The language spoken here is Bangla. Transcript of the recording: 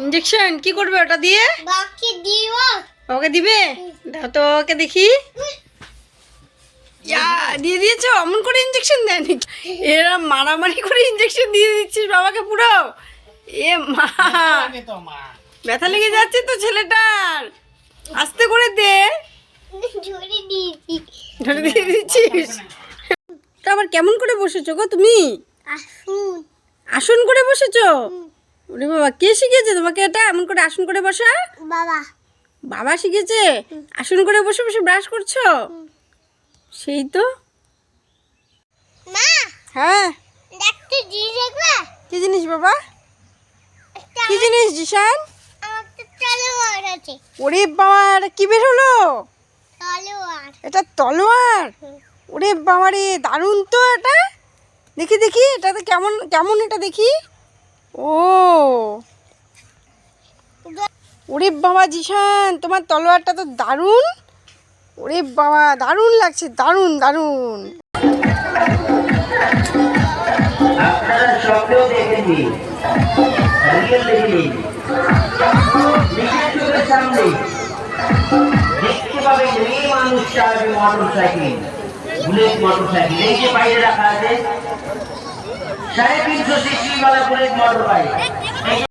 ইঞ্জেকশন কি করবে ওটা দিয়ে? বাকি দিব। ওকে দিবে? দাও তো ওকে দেখি। ইয়া, দিয়ে দিয়েছ? অমন করে ইঞ্জেকশন দেয়নি এরা মারামারি করে ইঞ্জেকশন দিয়ে দিচ্ছিস বাবাকে পুরো। এ মা। ব্যথা লেগে যাচ্ছে তো ছেলেটার। আস্তে করে দে। ধরে দিয়ে দিচ্ছিস। তা আবার কেমন করে বসেছো গো তুমি? আসুন। আসন করে বসেছো? ওরে বাবা কে শিখেছে তোমাকে এটা? এমন করে আসন করে বসা? বাবা। বাবা শিখেছে আসন করে বসে বসে ব্রাশ করছ? সেই তো। মা হ্যাঁ। দেখতে জিনিস দেখবে? কি জিনিস বাবা? একটা কি জিনিস জিশান? ওরে বাবা এটা কি বের হলো? এটা তলোয়ার? ওরে বাবা রে দারুণ তো এটা। দেখি দেখি এটাতে কেমন কেমন এটা দেখি? ও। ওরে বাবা জিশান, তোমার তলোয়ারটা তো দারুণ। ওরে বাবা, দারুণ লাগছে, দারুণ দারুণ। মোটর বুলেট মোটর এই যে বাইরে রাখা আছে সাড়ে তিনশো সিসি ওয়ালা বুলেট মোটর বাইক